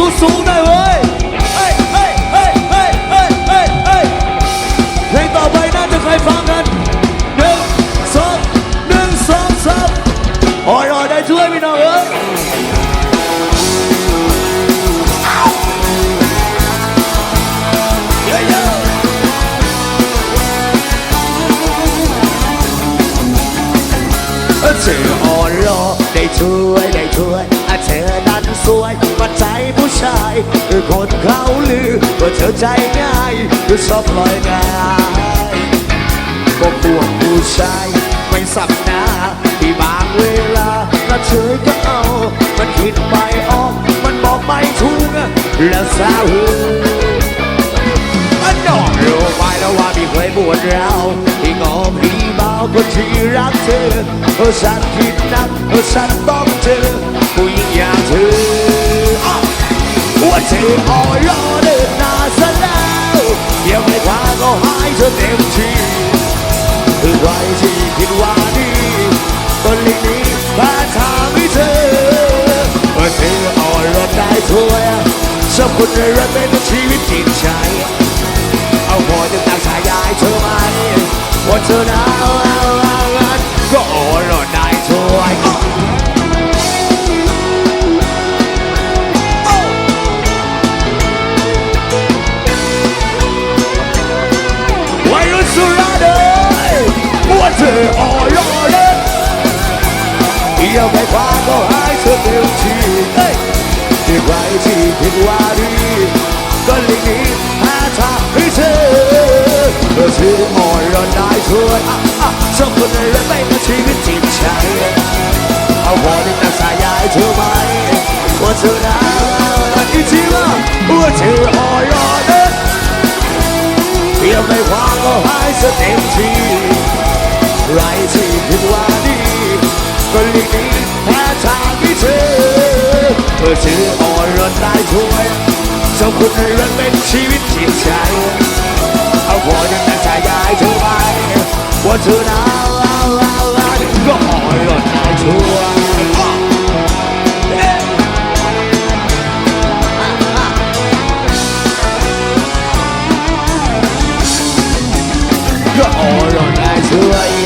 สูงสูงๆหน่อยเว้ยเฮ้ยเฮ้ยเฮ้ยเฮ้ยเฮ้ยเฮ้ยเฮ้ยเพลงต่อไปน่าจะเคยฟังกันหนึ่งสองหนึ่งสองสามโอ้ยรอได้ช่วยพี่น้องเอ้ยเยอะๆเธออ่อนรอได้ช่วยได้ช่วยอะเธอนั้นส วยมาใจผู้ชายคนเขาลือว่าเธอใจง่ายชอบลอยง่ายก็พวกผู้ชายไม่สับหน้าที่บางเวลาก็เฉยก็เอา มันคิดไม่ออก มันบอกไม่ถูกแล้วสาวอันนอกรู้ไว้แล้วว่าพี่เคยบวชเราที่งอพี่เบาคนที่รักเธอเออฉันผิดนักเออฉันต้อง ว่าเธออ่อนรอเดินหน้าซะแล้วเดี๋ยวไม่พาก็หายเธอเต็มที่คือใครที่คิดว่าดีก็ลีกนี้มาทางให้เธอว่าเธอออนรอได้ช่วยชอบคนในรักเป็นชีวิตจิตใจเอาพอจะตั้งฉายายเธอไหมว่าเธอหนาว วัยรุ่นสุราเดยว่าเธออ่อนรอเล่นเดียวไม่พาก็หายเธอเต็มที่เฮ้ยที่ใครที่คิดว่าดีก็หลีกหนีหาทาง ให้เอเธอชื่ออ่อนรอนได้ช่วยอะอะชอบคนในเรื่องไม่เป็นชีวิตจิตใจเอาพอได้ตั้งสายายเธอไหมว่าเธอหนาวอีกทีละว่าเธออ่อนรอนเด้เพียงไม่พาก็หายเธอเต็มที่ไรที่คิดว่าดีก็หลีกหนีหาทางให้เธอเพื่อออ่อนรอนได้ช่วยเจ้าคุณรันเป็นชีวิตจิตใจเอาพอยังตั้งใจยายเธอไปว่าเธอหนาว Go on, eyes